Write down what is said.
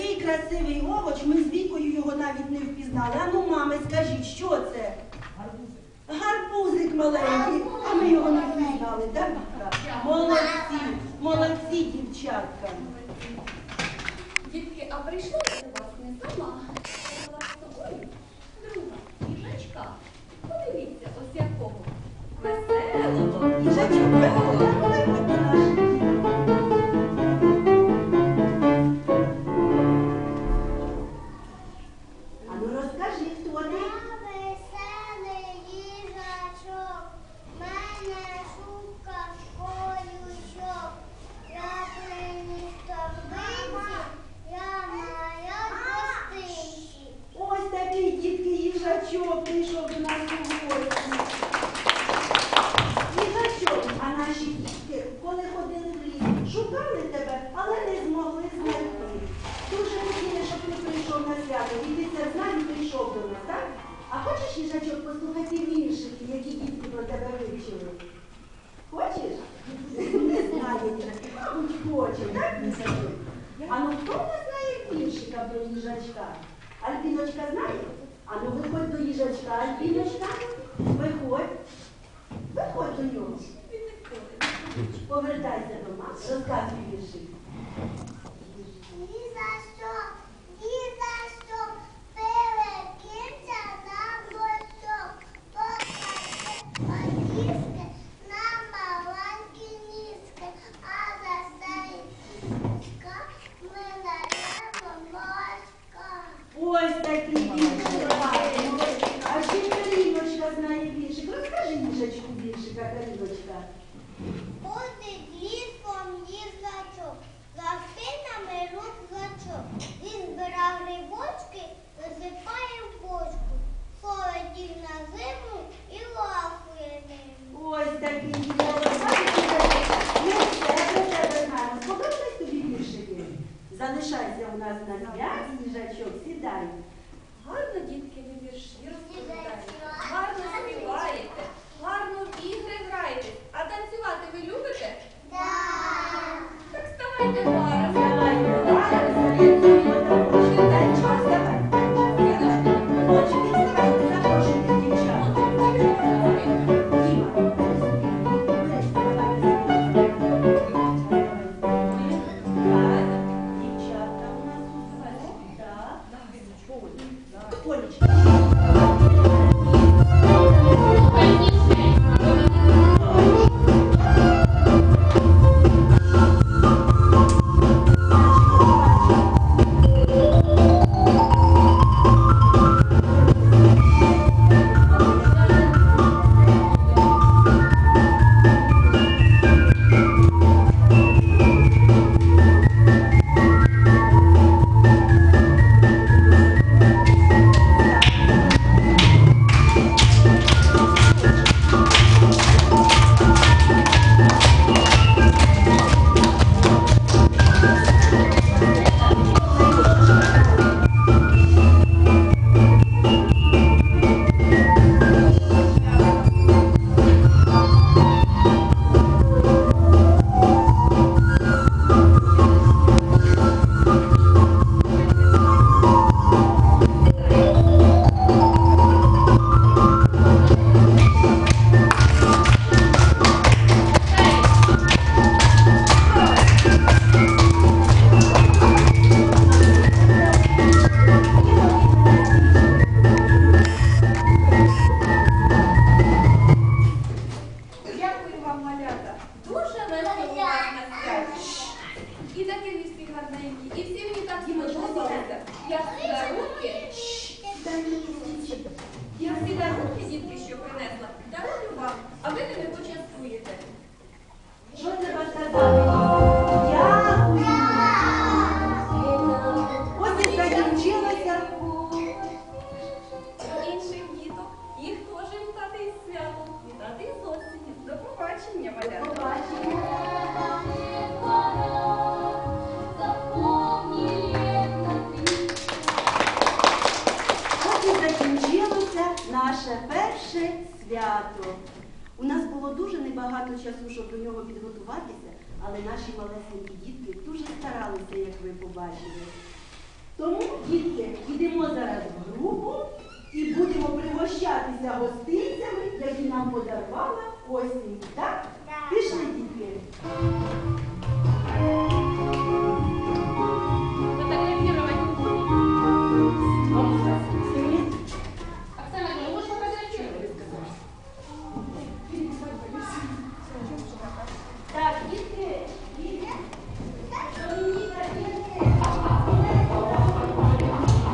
Такий красивий овоч, ми з вікою його навіть не впізнали. А ну, мами, скажіть, що це? Гарбузик маленький, а ми його не впізнали, так? Молодці, молодці, дівчатка. Дітки, а прийшла я до вас не сама. Я була з собою друга їжачка. Подивіться, ось якого. Веселого. Їжачок, їжачок прийшов до нас у гості. Їжачок, а наші дітки, коли ходили в ліс, шукали тебе, але не змогли знайти. Дуже хотіли, щоб ти прийшов на свято. І ти це знав і прийшов до нас, так? А хочеш, їжачок, послухати віршики, які дітки про тебе вивчили? Хочеш? Не знаю, мабуть, хоче, так, їжачок? А ну хто не знає віршика про їжачка? Альбіночка знає? А ну виходь до їжачка, Альбіночка. Виходь. Виходь до нього. Повертайся до нас, розказуй віршик. Ні за що, ні за що, перекинься на бочок. Покажи одіжки на маленькі ніжки, а за сейка ми даємо молочка. Ось такий віршик. гарний. А ще Каріночка знає віршик. Розкажи їжачку віршика, Каріночка. Ходить лісом їжачок, за спинами рюкзачок. Він збирав грибочки, засипає в бочку, солить їх на зиму і лапує ним. Ось такий віршик. Ми все про тебе знаємо. Сподобались тобі віршики? Залишайся у нас сніжачок, сідай. Гарно, дітки, ви вірші розповідаєте. Гарно співаєте, гарно в ігри граєте. А танцювати ви любите? Так ставайте парами. Я всі дарунки, дітки, що принесла, перше свято. У нас було дуже небагато часу, щоб до нього підготуватися, але наші малесенькі дітки дуже старалися, як ви побачили. Тому, дітки, йдемо зараз в групу і будемо пригощатися гостинцями, які нам подарувала осінь.